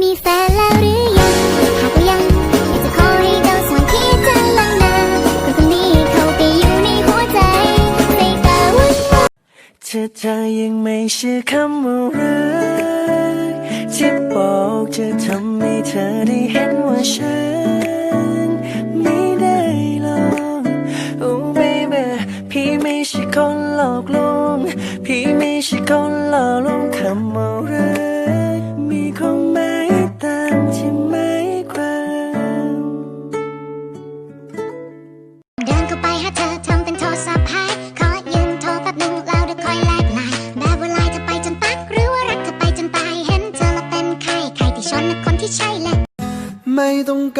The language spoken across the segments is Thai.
มีแฟนแล้วหรือยังหากว่ายังอยากจะขอให้เจ้าส่วนที่จะลังนาคนคนนี้เขาไปอยู่ในหัวใจไม่กล้าวุ่นวายเธอเธอยังไม่เชื่อคำว่ารักที่บอกจะทำให้เธอได้เห็นว่าฉัน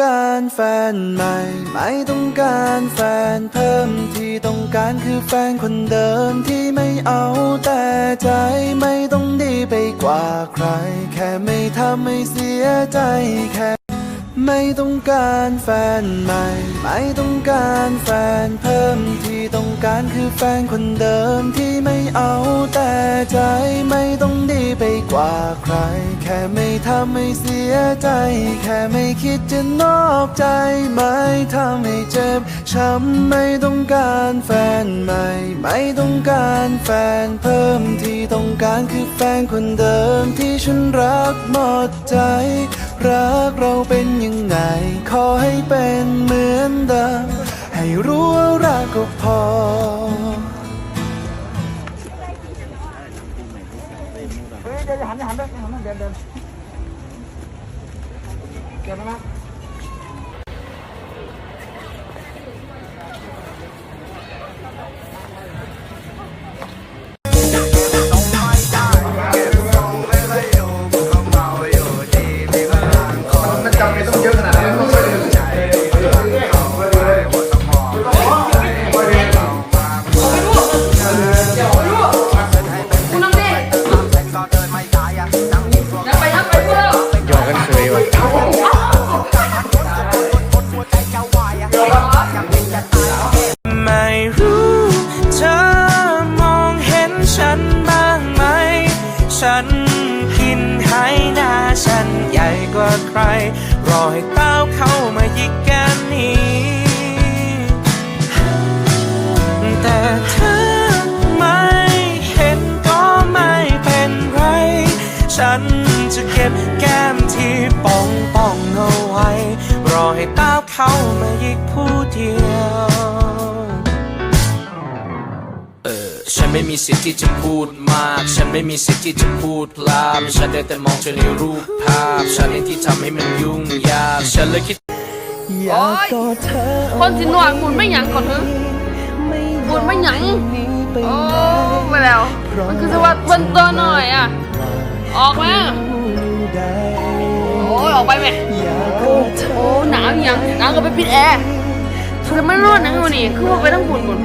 การแฟนใหม่ ไม่ต้องการแฟนเพิ่มที่ต้องการคือแฟนคนเดิมที่ไม่เอาแต่ใจไม่ต้องดีไปกว่าใคร แค่ไม่ทำให้เสียใจแค่ไม่ต้องการแฟนใหม่ ไม่ต้องการแฟนเพิ่มที่ต้องการคือแฟนคนเดิมที่ไม่เอาแต่ใจไม่ต้องดีไป กว่าใคร แค่ไม่ทำให้เสียใจ แค่ไม่คิดจะนอกใจ ไม่ทำให้เจ็บช้ำไม่ต้องการแฟนใหม่ ไม่ต้องการแฟนเพิ่มที่ต้องการคือแฟนคนเดิมที่ฉันรักหมดใจ รักเราเป็นยังไง ขอให้เป็นเหมือนเดิม ให้รู้ว่ารักก็พอ คุณ ใคร รอให้เต้าเข้ามายิกกันนี้ แต่เธอไม่เห็นก็ไม่เป็นไร ฉันจะเก็บแก้มที่ป่องป่องเอาไว้ รอให้เต้าเข้ามา ฉันไม่มีสิทธิ์ที่จะพูดมาก ฉันไม่มีสิทธิ์ที่จะพูดพลามฉันได้แต่มองเธอในรูปภาพ ฉันเองที่ทำให้มันยุ่งยาก ฉันเลยคิด อยากกอดเธอคนสิหนวดบุญไม่หยังก่อนเถอะบุญไม่หยัง โอ้ไปแล้ว มันคือสวัสดิ์บนตัวหน่อยอะ ออกมา โอ้ยออกไปไหม อยากกอดเธอโอ้หนาวอีหยังหนาวก็ไปปิดแอร์คือไม่รอดนะวันนี้คือว่าไปทั้งบุญบุญ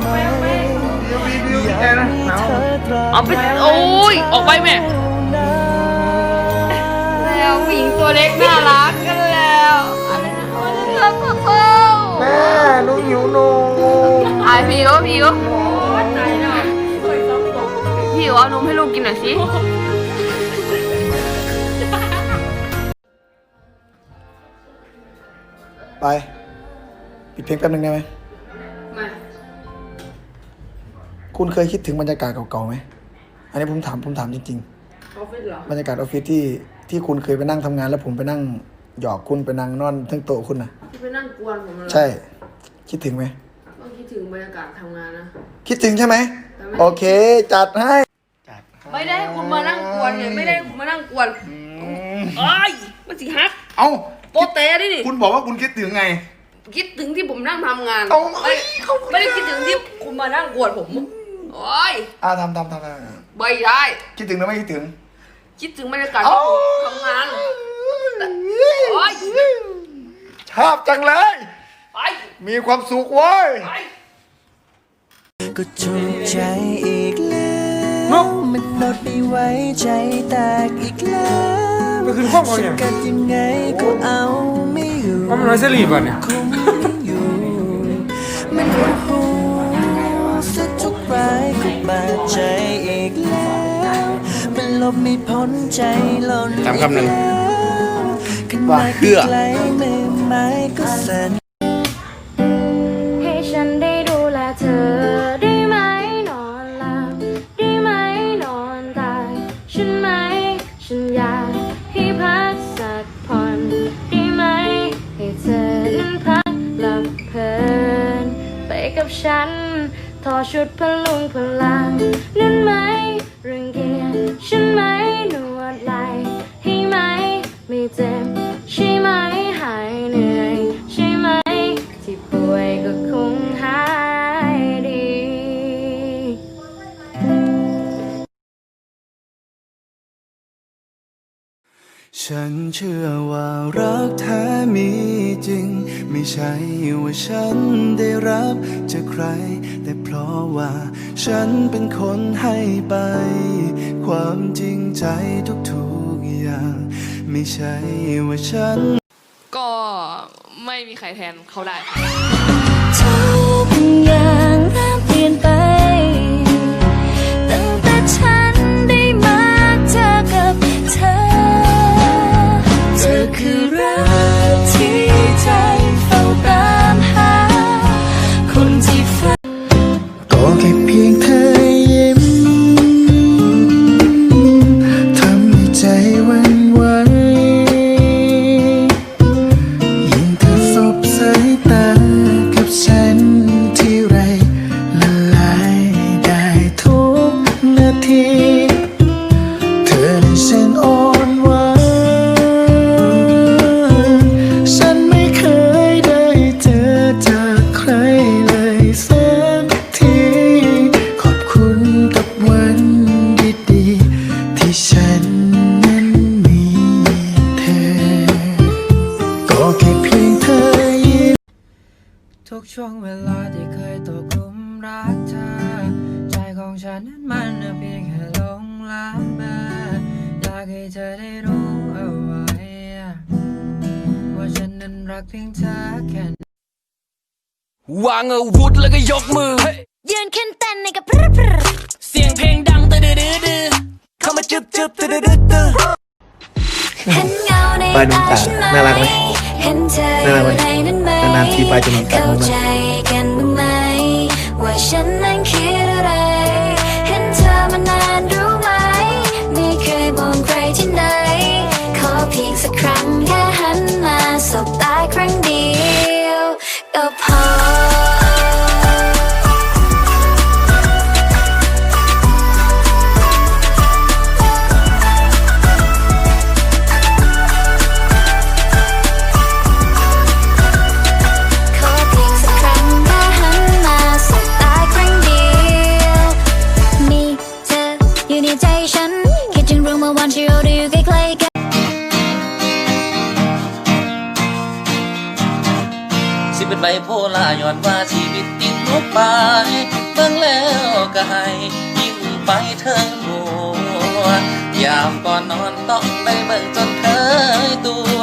เอาไปโอ้ยออกไปแม่แล้วผู้หญิงตัวเล็กน่ารักกันแล้วอะไรนะรักพ่อเต้าแม่ลูกหิวนมไอพี่ก็พี่ก็พี่ก็เอานมให้ลูกกินหน่อยสิไปปิดเพลงแป๊บนึงได้ไหม คุณเคยคิดถึงบรรยากาศเก่าๆไหมอันนี้ผมถามผมถามจริง ออฟฟิศเหรอ ๆ บรรยากาศออฟฟิศที่ที่คุณเคยไปนั่งทำงาน แล้วผมไปนั่งหยอกคุณไปนั่งนอนทั้งโต๊ะคุณนะที่ไปนั่งกวนผมเลยใช่ คิดถึงไหมก็คิดถึงบรรยากาศทำงานนะ คิดถึงใช่ไหมแต่ไม่โอเค จัดให้ไม่ได้ให้คุณมานั่งกวนเนี่ยไม่ได้ให้คุณมานั่งกวนเอ้ยมันสิฮักเอ้าโปเต้ดินี่คุณบอกว่าคุณคิดถึงไง คิดถึงที่ผมนั่งทำงาน เอาไม่ไม่ได้คิดถึงที่คุณมานั่งกวนผม โอ้ยอ่าทำทำทำทำไม่ได้คิดถึงหรือไม่คิดถึง คิดถึงบรรยากาศที่ผมทำงาน โอ้ยชอบจังเลย ไป มีความสุขเว้ย ไป ก็ถูกใจอีกแล้วมันลดไม่ไหวใจแตกอีกแล้วฉันกัดยังไงก็เอาไม่อยู่มันน้อยเสรีป่ะเนี่ย คงอยู่มันปว บาดใจอีกแล้วมันลบไม่พ้นใจหล่นจำคำหนึ่งอีกแล้วว่าเพื่อให้ฉันได้ดูแลเธอได้ไหมนอนหลับได้ไหมนอนตายฉันไหมฉันอยากให้พักสักผ่อนได้ไหมให้เธอนั้นพักหลับเพลินไปกับฉันท อชุดพลุงพลังนั้นไหมรังเกียจฉันไหมนวดไหลให้ไหมไม่เจ็บใช่ไหมหายเหนื่อยใช่ไหม ที่ป่วยก็คงหายดี ฉันเชื่อว่ารักแท้มีจริง ไม่ใช่ว่าฉันได้รับจากใคร แต่เพราะว่าฉันเป็นคนให้ไป ความจริงใจทุกๆอย่าง ไม่ใช่ว่าฉัน ก็ไม่มีใครแทนเขาได้ค่ะทุกอย่างเริ่มเปลี่ยนไป ช่วงเวลาที่เคยตกหลุมรักเธอ ใจของฉันนั้นมันเพียงแค่ลงรักเธออยากให้เธอได้รู้เอาไว้ ว่าฉันนั้นรักเพียงเธอแค่นวางอาวุธแล้วก็ยกมือ ยืนขึ้นเต้นในกับพรึบพรึบเสียงเพลงดังตื่นดื้อดือเข้ามาจึบจึบตื่นดื้อดื้อเห็นเงาในตาฉันไหมน่ารักไหมน่ารักไหม นานๆทีปจะมองตาเข้าบ้างไหมใจนบ้างไหมว่าฉันนั้นคิดอะไร เห็นเธอมานานรู้ไหม ไม่เคยมองใครที่ไหน ขอเพียงสักครั้งแค่หันมาสบตาครั้งเดียวก็พอ โพลาย้อนว่าชีวิตติดลบไปเบิ่งแล้วก็ให้ยิ้มไปเทิงหัวยามก่อนนอนต้องได้เบิ่งจนเคยตัว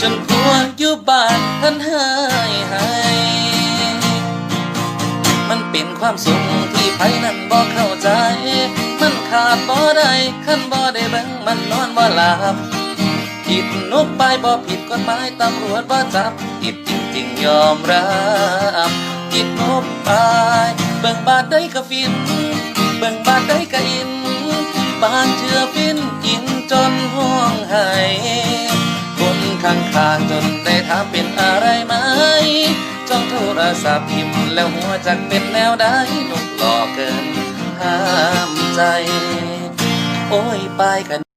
จนผัวอยู่บ้านเพิ่นให้ให้ มันเป็นความสุขที่ไผนั้นบ่เข้าใจ มันขาดบ่ได้คันบ่ได้เบิ่งมันนอนบ่หลับ ผิดนุกไปบ่ผิดกฎหมายตำรวจบ่จับผิดจริงๆยอมรับผิดนุกไปเบิ่งบาดได้ก็ฟิน เบิ่งบาดได้ก็อิน บางเชื่อฟินอินจนห้องไห้คนข้างๆจนได้ถามเป็นอะไรไหมจ้องโทรศัพท์พิมพ์แล้วหัวจักเป็นแนวใดนุกหลอกเกินห้ามใจ โอ้ยปายกัน